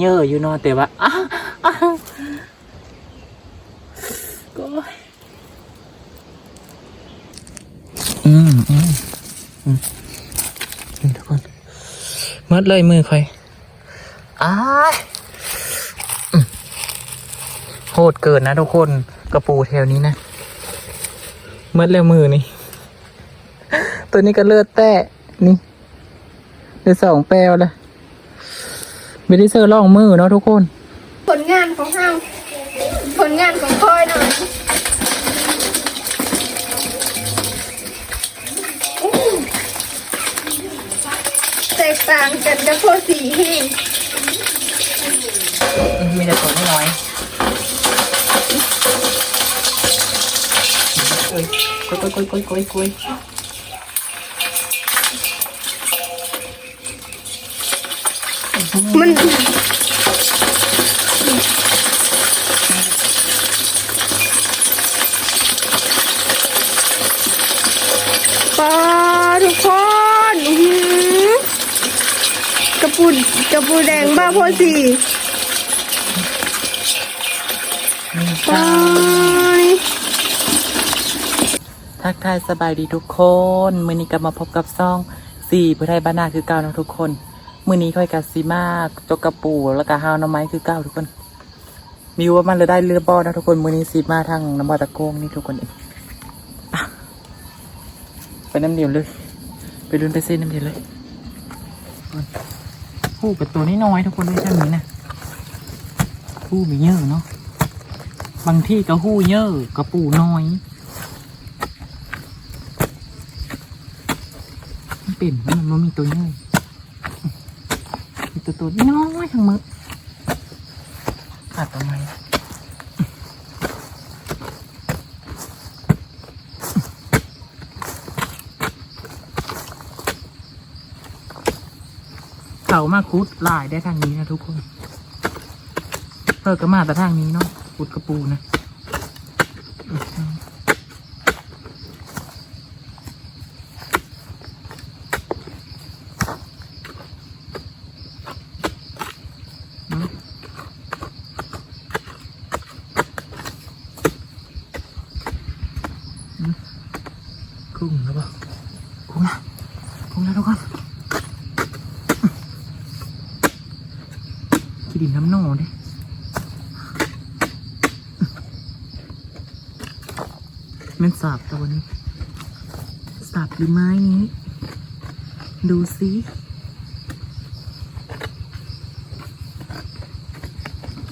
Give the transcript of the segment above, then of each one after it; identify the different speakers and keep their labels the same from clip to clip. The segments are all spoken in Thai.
Speaker 1: เยอะอยู่นอนแต่ว่าอ้าวอ้าวก็อืมอืมอืมทุกคนมัดเลยมือคอยอ้าโหดเกินนะทุกคนกระปูแถวนี้นะมัดเลยมือนี่ ตัวนี้ก็เลือดแตะนี่ได้สองแปลวเลย ไม่ได้เซอร์ล่องมือเนาะทุกคน
Speaker 2: ผลงานของเฮาผลงานของพลอยหน่อยแตกต่างกันกับพวกสีแห้ง
Speaker 1: มีแต่ตัวน้อยๆกุยกุยกุยกุยกุยกุย
Speaker 2: มันปลาทุกคนกระปุนกระปูแดงบ้าพ่อสี่ปลา
Speaker 1: ทักทายสบายดีทุกคน มือนี้ก็มาพบกับซองสี่ผู้ไทยบ้านนาคือเก้านะทุกคน มือนี้ค่อยกับซีมากจกกระปูแล้วก็ฮาวน้ำไม้คือเก้าทุกคน มีว่ามันเลยได้เรือบอนะทุกคนมือนี้ซีมาทางน้ำบอตะโกงนี่ทุกคนเองไปน้ำเดียวเลย ไปดุนไปเส้นน้ำเดียวเลยผู้เป็นตัวน้อยทุกคนไม่ใช่นี้นะผู้มีเยอะเนาะบางที่ก็หู้เยอะกระปูน้อยมันเป็นมันมันมีตัวเยอะ ตัวตัวน้อยทั้งหมดขาดตัวไหมเขามาคุดลายได้ทางนี้นะทุกคนเพิ่ก็มาแต่ทางนี้เนาะขุดกระปูนะ กุ้งแล้วเปล่ากุ้งนะกุ้งนะทุกคนกินดินน้ำหนอดิมันสาบตัวนี้สาบหรือไม้นี้ ดูสิ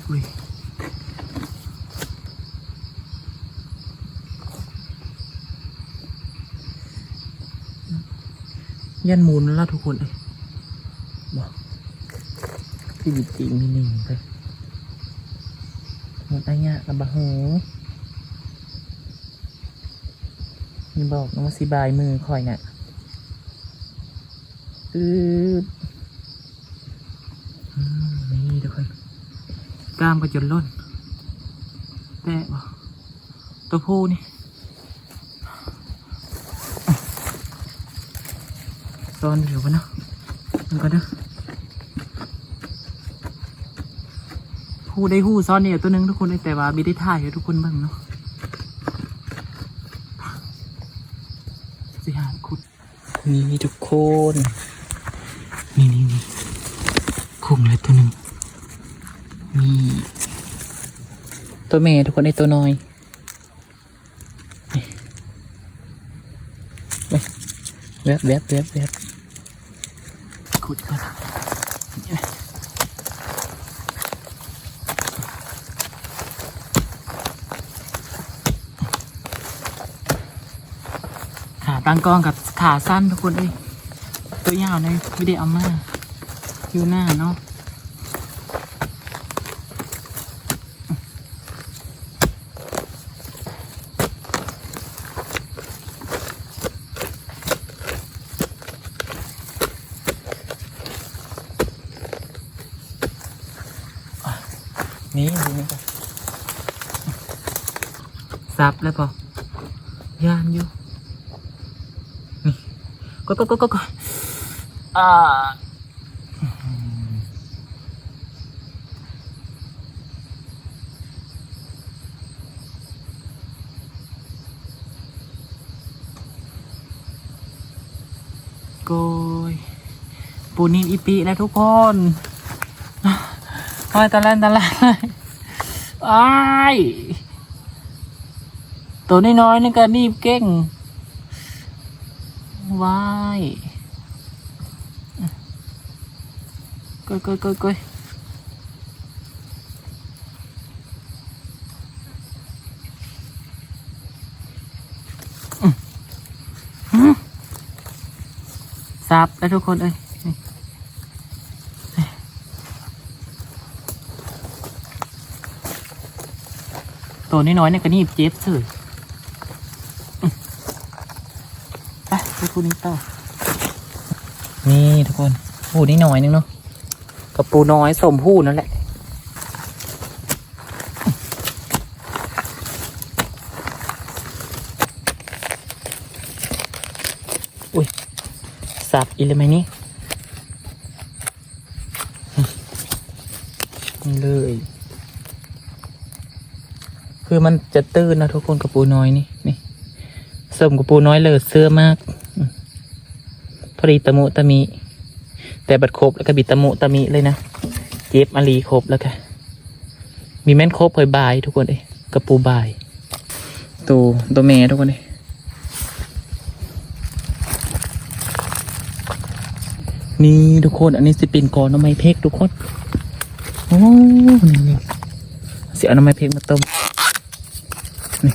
Speaker 1: อุ้ย ยันหมุนแล้วทุกคนเลยบอกที่บิดจริงมีหนึ่งไปหมดอะไรเงี้ยระบะหูนี่บอกน้องสิบายมือคอยเนี่ยอืดอืมนี่ทุกคนกล้ามก็จนล้นแต่บอกตัวผู้นี่ ซอนอยู่ปะเนาะมันก็เด้อผู้ได้หู้ซ่อนเนี่ยตัวหนึงทุกคนแต่ว่าไม่ได้ถ่ายให้ทุกคนบ้างเนาะสิหาขุดนี่ทุกคนนี่นี่นี่คุ้งเลยตัวหนึ่งนี่ตัวแม่ทุกคนไอตัวน้อยแวบแวบแวบแวบ ขุดก่อนขาตั้งกล้องกับขาสั้นทุกคนเอ้ยตัวยาวเลยไม่ได้เอามาอยู่หน้าเนาะ ซับแล้วปอยานอยู่ก็ก็ก็ก็ก็อ่าโกยปูนินอีปีแล้วทุกคนโอ้ตะแลนตะแลนเลยอ้า ตัวน้อยๆนี่ก็นีบเก่งว้ายกยกยกยกยอืมอืมสับแล้วทุกคนเอ้ยตัวน้อยๆเนี่ยก็นีบเจ็บเฉยอืมไปไป คู่นี้ต่อ นี่ทุกคนหูนี่น้อยนึงเนาะกับปูน้อยสมหูนั่นแหละ อุ้ยสับอีเลยไหมนี่นี่เลย คือมันจะตื้นนะทุกคนกับปูน้อยนี่นี่สมกับปูน้อยเลยเสื้อมาก พอดีตะมุตะมิ แต่บัดครบแล้วก็บิดตะมุตะมิเลยนะเจ็บอาลีครบแล้วค่ะมีแม่นครบเผยบาย ทุกคนเอ้ยกระปูบายตัวตัวแม่ทุกคนเอ้ยนี่ทุกคน อันนี้สิเป็นกอนน้ำไม้เพกทุกคนโอ้นี่นี่เสียน้ำไม้เพกมาต้มนี่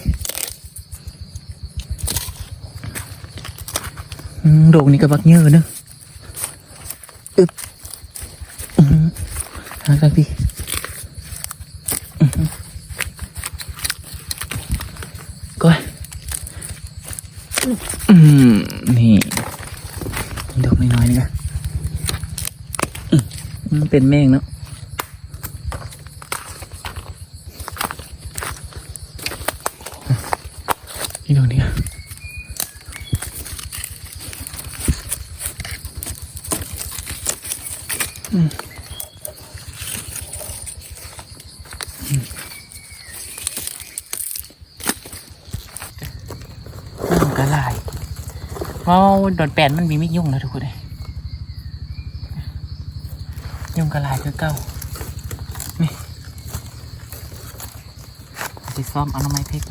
Speaker 1: โด่งนี่ก็บักเยอะเนอะอึบหากันพี่ก้อยอืมนี่ดอกน้อยๆนี่นอืมเป็นแมงเนาะนี่ดอกนี้กันยุ่งกระลายว้าว โดนแปนมันมีไม่ยุ่งแล้วทุกคนเลยยุ่งกระลายคือเก้านี่ติซ้อมเอาน้ำไม้เพชร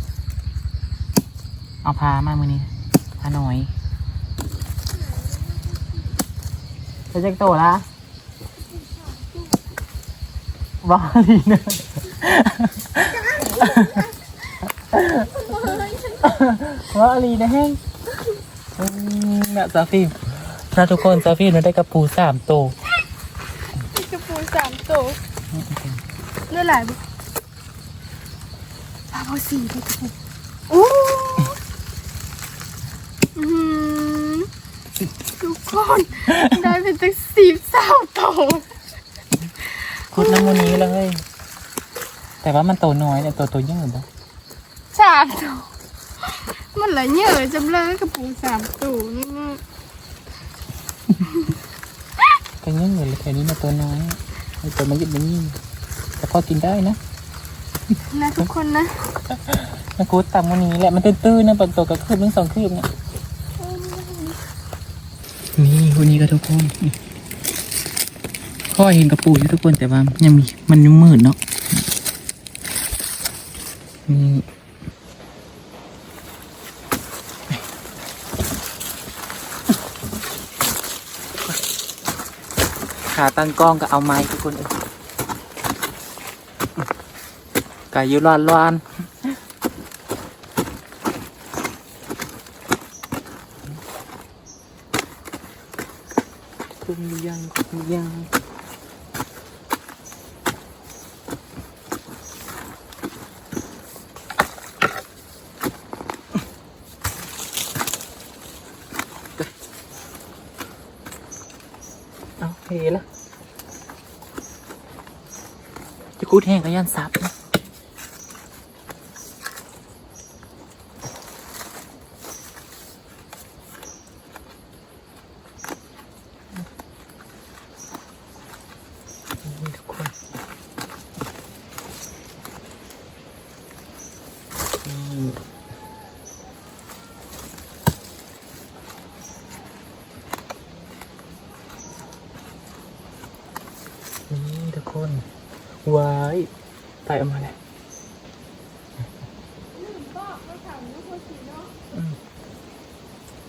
Speaker 1: เอาพามามือนี้พาหน่อยจะเจ๊กโตละบอลีเนอะว่าอลีนะแห้ง น่ะซาฟิมนะทุกคนซาฟิมเราได้กระปูสามตัว
Speaker 2: กระปูสามตัวเลือดไหลปะสามเอาสี่เลยกระปูโอ้อืมทุกคนได้เป็นตั้งสิบสามตัว
Speaker 1: คุดน้ำมันนี้เลย แต่ว่ามันโตน้อยเนี่ยตัวตัวยังอยู่บ่
Speaker 2: สามตัวมันละเยอะจำเลยกระปูสามตัวนี่
Speaker 1: ก็ยังอยู่เลย แค่นี้มาตัวน้อยไอ้ตัวมันยึดมันยิ่งแต่พอกินได้นะ
Speaker 2: นะทุกคนนะ
Speaker 1: มันกูดต่ำกว่านี้แหละมันตื้นๆนะบางตัวก็คืบนึงสองคืบเนี่ยนี่คนนี้ก็ทุกคนนี่พ่อเห็นกระปูอยู่ทุกคนแต่ว่ายังมีมันยังมืดเนาะ ตั้งกล้องก็เอาไม้ทุกคนเอยไก่อยูรานรานคุณยังคุณยังเอาเพละ จะกูดแห้งก็ยันซับนะนี่ทุกคนนี่ คนวายไปออกมาเลยอืม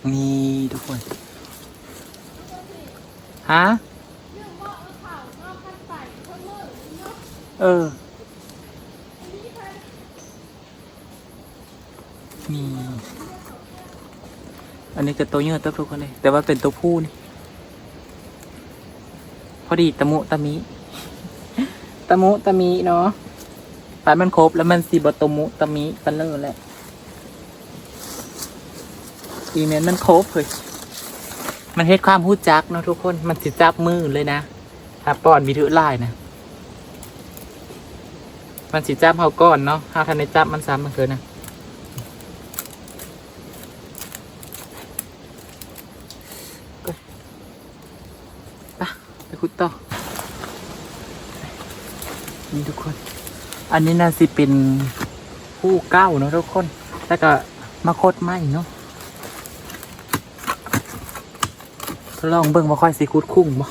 Speaker 1: นี่ทุกคน ฮะ เออ นี่ อันนี้ก็ตัวเยอะตัวทุกคนเลย แต่ว่าเป็นตัวผู้นี่ พอดีตะมุตะมิตะมุตะมิเนาะปานมันครบแล้วมันสีบตะมุตะมิปันเลยแหละ อีเมนมันครบเลยมันเฮ็ดความพูดจักเนาะทุกคน มันสิจับมือเลยนะถ้าป้อนวิถือลายนะ มันสิจับเฮาก่อนเนาะเฮาทันได้จับมันซ้ำมันเกินนะไปไปคุดต่อ นี่ทุกคน อันนี้น่าสิเป็นผู้เก้าเนาะทุกคน แล้วก็มาโคดไม้เนาะทด ลองเบิ่งว่าค่อยสิคุดคุ้งบ่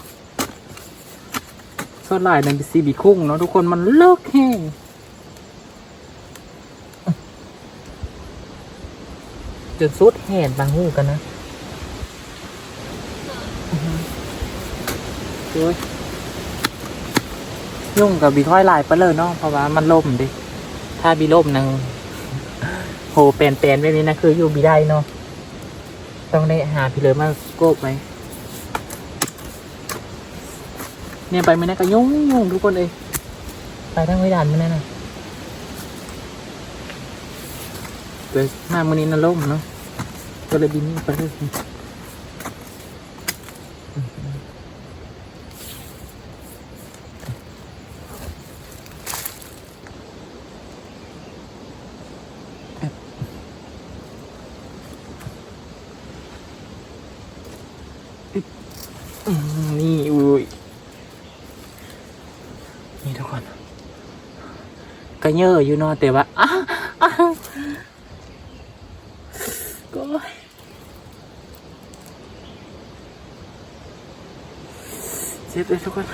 Speaker 1: ส่วนหลายนั่นเป็นซีบีคุ้งเนาะทุกคนมันเลิกแห้งจนสุดแห่นบางหูกันนะโอ้ยยุ่งกับบีค่อยลายไปเลยเนาะเพราะว่ามันล่มดิ ถ้าบีล่มนะโหแปลนแปลนๆแบบนี้นะคืออยู่บีได้เนาะ ต้องได้หาพี่เลยมาโกบไหม เนี่ยไปไม่ได้ก็ยุ่งยุ่งทุกคนเลย ไปทั้งไม่ดันไม่ได้นะเลยวหน้ามือนี้น่ะล่มเนาะก็เลยบินไปเลย อืมนี่อุ้ยนี่ทุกคนก็เย ออยู่นอะแต่ว่าอ้าก็เจ็บเลยทุกคน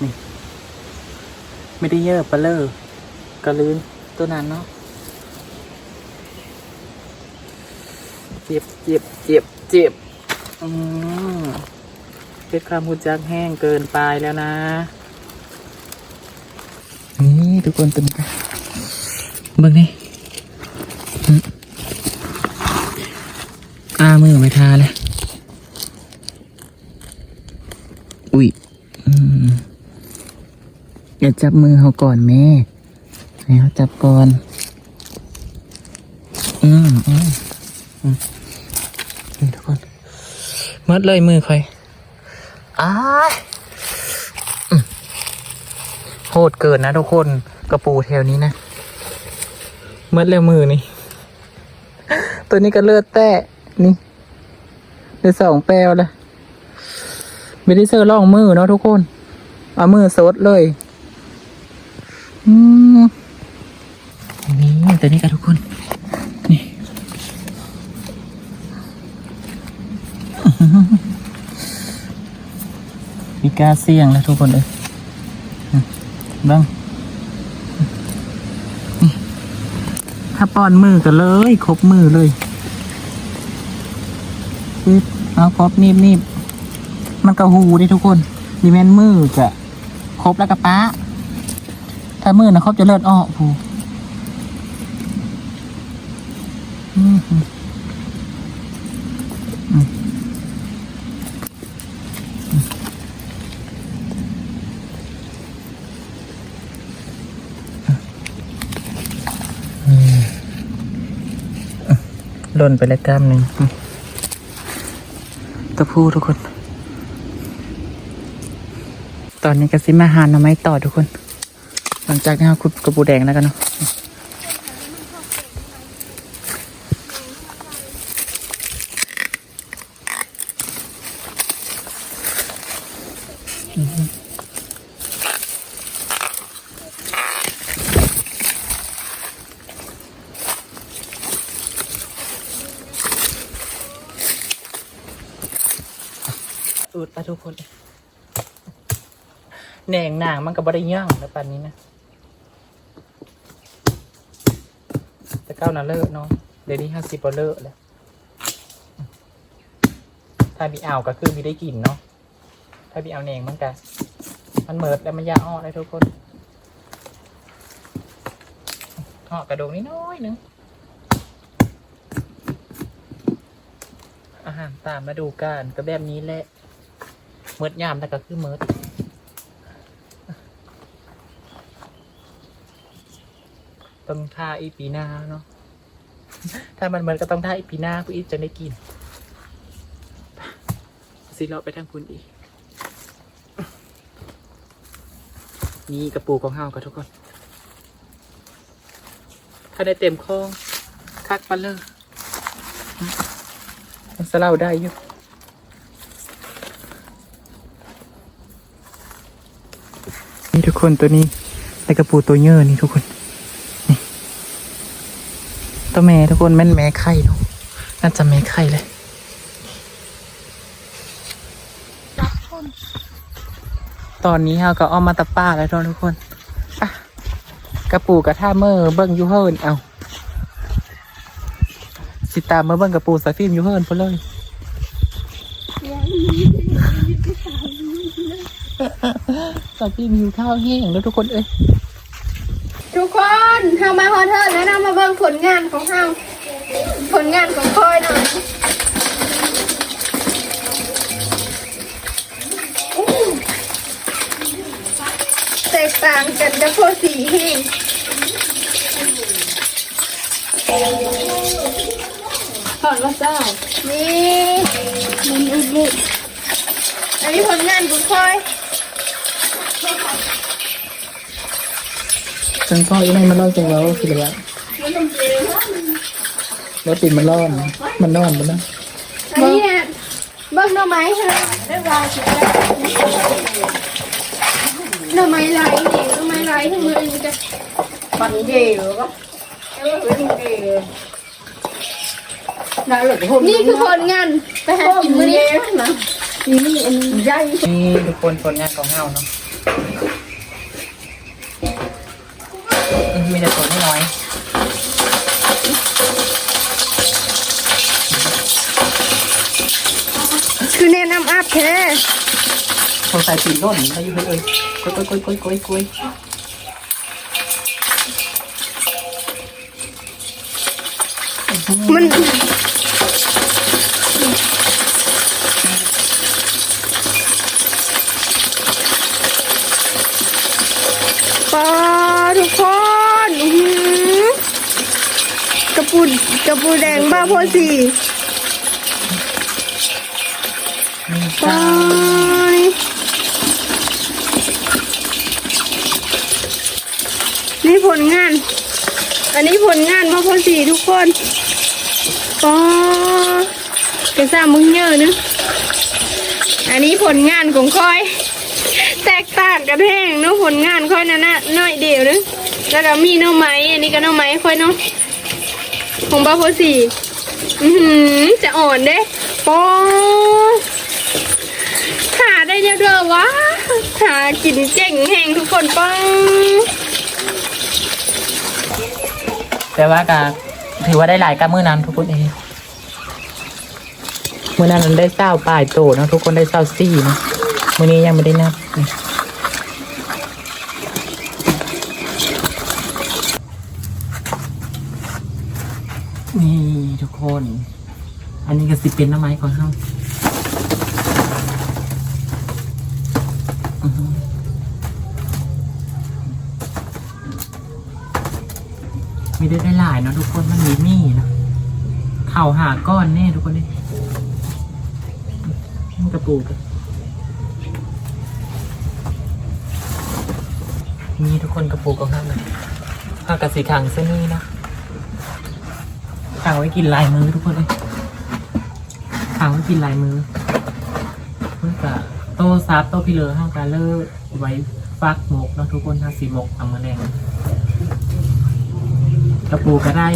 Speaker 1: นี่ไม่ได้เยอะปะเลอกระลืนตัวนั้นเนาะเจ็บเจ็บเจ็บเจ็บอืม เพชรความหุ่นจักแห้งเกินไปแล้วนะ นี่ทุกคนตื่นกันเบิ่งนี่อืมอ้ามือไม่ทาเลยอุ้ยอืมอย่าจับมือเขาก่อนแม่ให้เขาจับก่อน อืมอืมนี่ทุกคนมัดเลยมือใครอ้าย อืมโหดเกินนะทุกคนกระปูแถวนี้นะมัดเลยมือนี่ ตัวนี้ก็เลือดแตะนี่ได้สองแปลวเลยไม่ได้เซอร์ล่องมือเนาะทุกคน เอามือซดเลย อืมนี่ตัวนี้กันทุกคน มี กล้าเสี่ยงแล้วทุกคนเลยบ้างถ้าป้อนมือกันเลย ครบมือเลยปึ๊บเอาครบนีบนีบมันกระหูดิทุกคนดีแมนมือจะครบแล้วกระป้าถ้ามือนะครบจะเลิศอ้อผูอืมอืมอืม ห ล่นไปแล้วกล้ามหนึ่งตะพูทุกคน ตอนนี้ก็ซิมาหาหน่อไม้ต่อทุกคน หลังจากที่เราขุดกระปูแดงแล้วกันเนาะางมันก็บริย่างแล้วปันนี้นะแต่เก้านาเลิศเนาะเดี๋ยวนี้ห้าสิบเลิศแล้วถ้ามีอ่าวก็คือมีได้กลิ่นเนาะถ้ามีอ่าวแหน่งมันก็มันเหมิดแล้วมันยาอ้อเลยทุกคนอ้อกระดูกนิดน้อยหนึงอาหารตามฤดูกาลก็แบบนี้แหละเมิดยามแต่ก็คือเมิด ต้องทาอีปีหน้าเนาะ ถ้ามันเหมือนก็ต้องทาอีปีหน้าผู้อีจะได้กินสิเราไปทางคุณอีก นี่กระปูของเฮากับทุกคนถ้าได้เต็มคลองคักปันเลยมันสเล่าได้อยู่นี่ทุกคนตัวนี้ในกระปูตัวเยอะนี่ทุกคน ตัวแม่ทุกคนแม่นแม่ไข่เนาะน่าจะแม่ไข่เลยตอนนี้เราก็เอามาตะป้าแล้วทุกคนอะกระปูกระท่าเมอร์เบิ้งยูเฮิร์นเอาสิตามเมาเบิ่งกับปูสายฟิล์มยูเฮิร์นพุ่นเลยสายฟิล์มยูข้าวแห้งแล้วทุกคนเอ้ย
Speaker 2: ทุกคนเฮามาฮอเทอร์แล้วเรามาเบิ่งผลงานของเฮาผลงานของคอยหน่อยอู้แตกต่างกันกับพวกสีแห้งถอนว่าเจ้านี่มันอุดบุอันนี้ผลงานของคอย
Speaker 1: จังพ่อยังไงมันร้อนจังแล้วคืออะไรแล้วติดมันร้อนมันนอนมันนะ
Speaker 2: อันนี้เนี่ยเบิ้งหน่อไม้เธอได้วายหน่อไม้ไหลนี่หน่อไม้ไหลทั้งมือนี่จะ
Speaker 3: bằng gì rồi có cái đó phải bằng gì rồi nào là cái hôn
Speaker 2: นี่คือผลงานไปหากินมื้อนี้
Speaker 3: mà gì nó em dây
Speaker 1: นี่ทุกคนผลงานของเฮาเนาะ อืมมีแต่ตัวน้อย
Speaker 2: คือแนะนำอัพแท้
Speaker 1: ๆเขาใส่สีร่นเขาอยู่เฮ้ยเอ้ยกุ้ยกุ้ยกุ้ยกุ้ยกุ้ย
Speaker 2: มันปลาทุกคนอื้อหือ กระปุนกระปูแดงบ้าพสี
Speaker 1: นี่
Speaker 2: ปลา
Speaker 1: จ้า
Speaker 2: นี่ผลงาน อันนี้ผลงานบ้าโพสีทุกคนปลากระซ่ามึงเยอะนะอันนี้ผลงานของคอย แตกต่างกันแห้งเนาะผลงานค่อยนั่นนะน้อยเดียวนึงแล้วก็มีน้อไม้อันนี้ก็น้อไม้ค่อยเนาะ ของบ้าโพสีอือหือจะอ่อนเด้ปอขาได้เยอะเด้อวะขากินเจ๋งแหงทุกคนป้อง
Speaker 1: แต่ว่าก็ถือว่าได้หลายกับมือนั้นทุกคนเองมือนั้นมันได้เศร้าปลายโตนะทุกคนได้เศร้าซี่นะมือนี้ยังไม่ได้นับ นี่ทุกคน อันนี้ก็สิเป็นน้ำไม้ของเฮาอือฮึมีได้ได้หลายเนาะทุกคนมันมีมี่นะเข่าหาก้อนแน่ทุกคนนี่กระปูกอะนี่ทุกคนกระปูกของเฮาเลยผ้ากระสีขังเส้นนี้นะางไว้กินลายมือทุกคนเลยทางไว้กินลายมือเพื่อจะโต้ซับโต้พิเลอห้างกาเลิกไว้ฟักหมกนะทุกคนห้าสิบหมกทำมาแรงกระปูก็ได้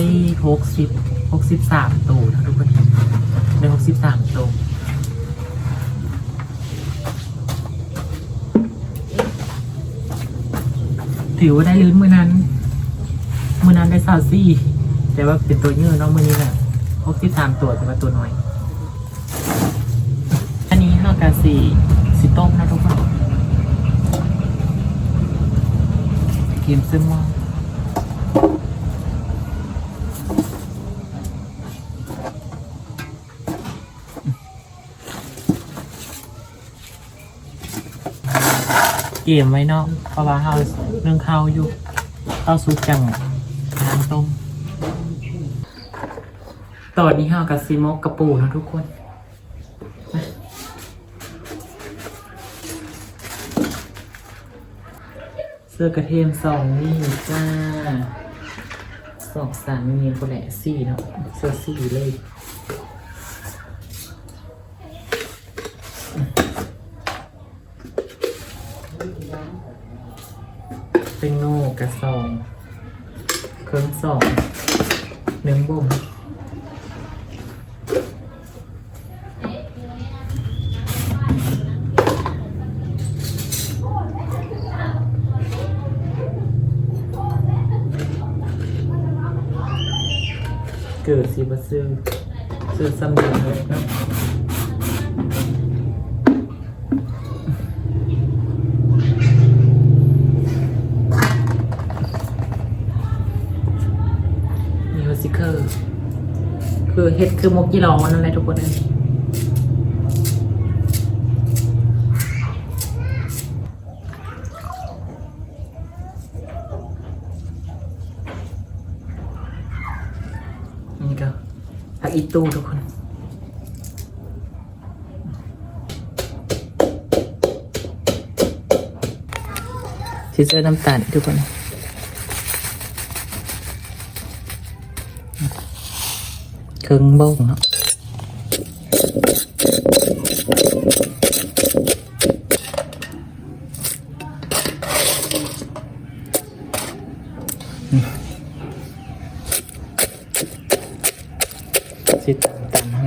Speaker 1: หกสิบหกสิบสามตัวนะทุกคนในหกสิบสามตัวถือว่าได้ลื้นมือนั้นมือนั้นได้สาวซี่ แต่ว่าเป็นตัวยอะเนาะมือนี้แหละพกที่ตามตัวแต่ว่าตัวน้อย อันนี้ห้ากาสีสีต้มนะทุกคนเกมซึ่งว่าเกมไว้เนาะเพราะว่าเฮาเรื่องข้าวอยู่ข้าวซุปจังน้ำต้ม ตอนนี้เฮากับซีมกกระปูนะทุกคนเสื้อกระเทียมสองนี่จ้าสองสามมีคนแหละสี่เนาะเสื้อสี่เลย เป็นโน่กระซอง เครื่องสองเนื้อบ่ม เกิดสิบซื้อซื้อซ้ำเดิมเลยเนาะมิวสิคลคือเฮ็ดคือมกี้ร้องนั่นแหละทุกคนเลยนี่ก็ผักอี ตูทุกคนชิเซอร์น้ำตาลทุกคนเครื่องบ้งเนาะสิตามตามให้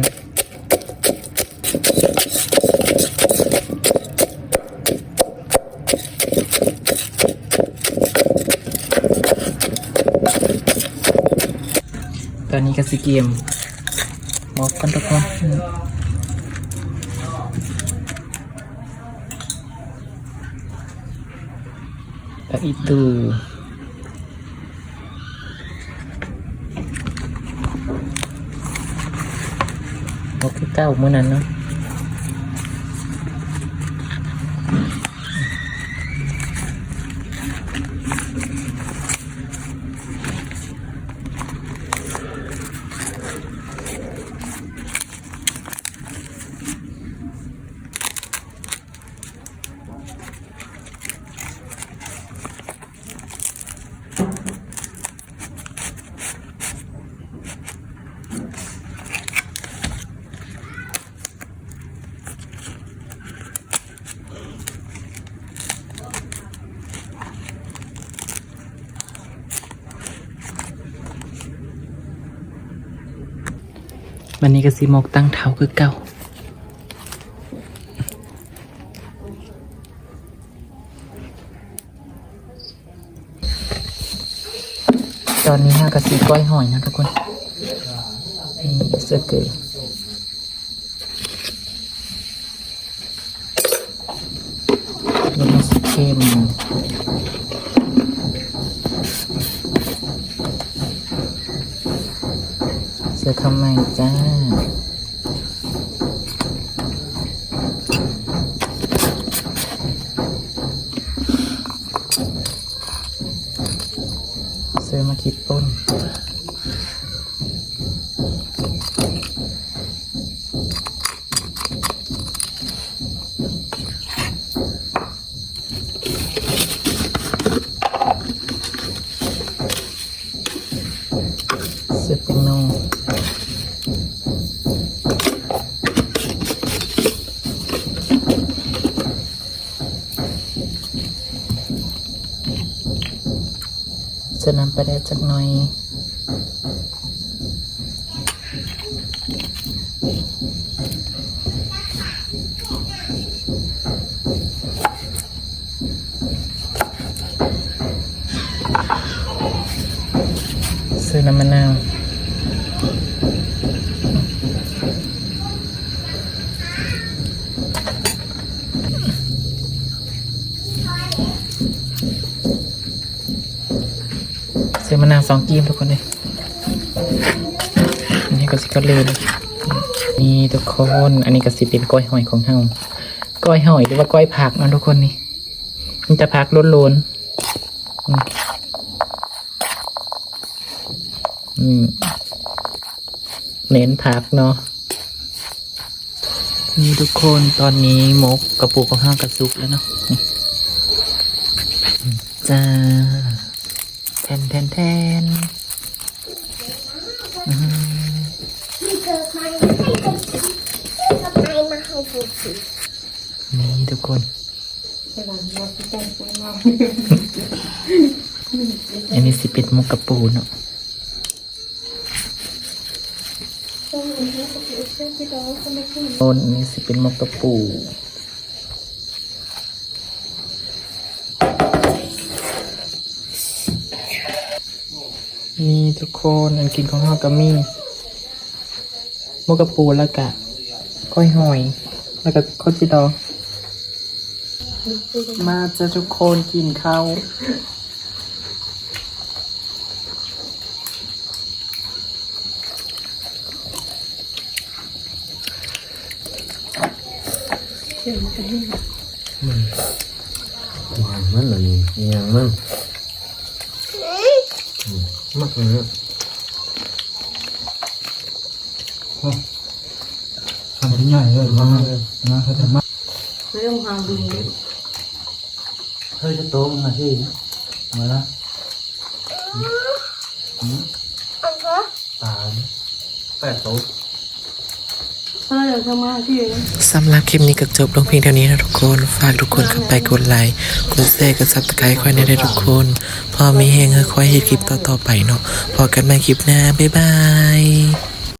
Speaker 1: ตอนนี้ก็สิเกมบอ วันนี้ก็สิมกตั้งเท้าคือเก้าตอนนี้ห้ากะสีก้อยหอยนะทุกคนนี่เสือเกยแล้วก็สีเข้ม จะคอคำไมจ้า จะนำไปรแดดจักหน่อยซื้อน้ำมะนาว สองกีบทุกคนเลยอันนี้ก็สิก็เลยนี่ทุกคน อันนี้ก็สิเป็นก้อยหอยของเฮาก้อยหอยหรือว่าก้อยผักนะทุกคนนี่ มันจะพักล้นล้นๆอืมเน้นพักเนาะนี่ทุกคนตอนนี้มกกระปุกของห้างกระซุกแล้วเนาะจ้า ทนแทนแทนนี่ทุกคนอันนี้สิเป็นมกกระปูเนาะโอนนนี้สิเป็นมกกระปู นี่ทุกคนอันกินของเราก็มีมกกระปูแล้วก็ก้อยหอย แล้วก็ข้าวจีดองมาจะทุกคนกินข้าว
Speaker 4: หวานมันเหรอนี่มีอย่างมัน มมากเลยนะทำที่ใหญ่เลยมากเลยนะเขาทำมาก
Speaker 3: เรื่องหาดู
Speaker 4: เฮ้ยจะโตมันมาที่มาละตายแปดโต
Speaker 3: ถ้าเดี๋ยวจะมาที่
Speaker 1: สำหรับ คลิปนี้ก็จบลงเพียงเท่านี้นะทุกคน ฝากทุกคนเข้าไปกดไลค์ กดแชร์ กดซับสไครต์ค่อยได้ทุกคน พอมีแหงก็ค่อยเห็นคลิปต่อๆไปเนาะ พอกันใหม่คลิปหน้า บ๊ายบาย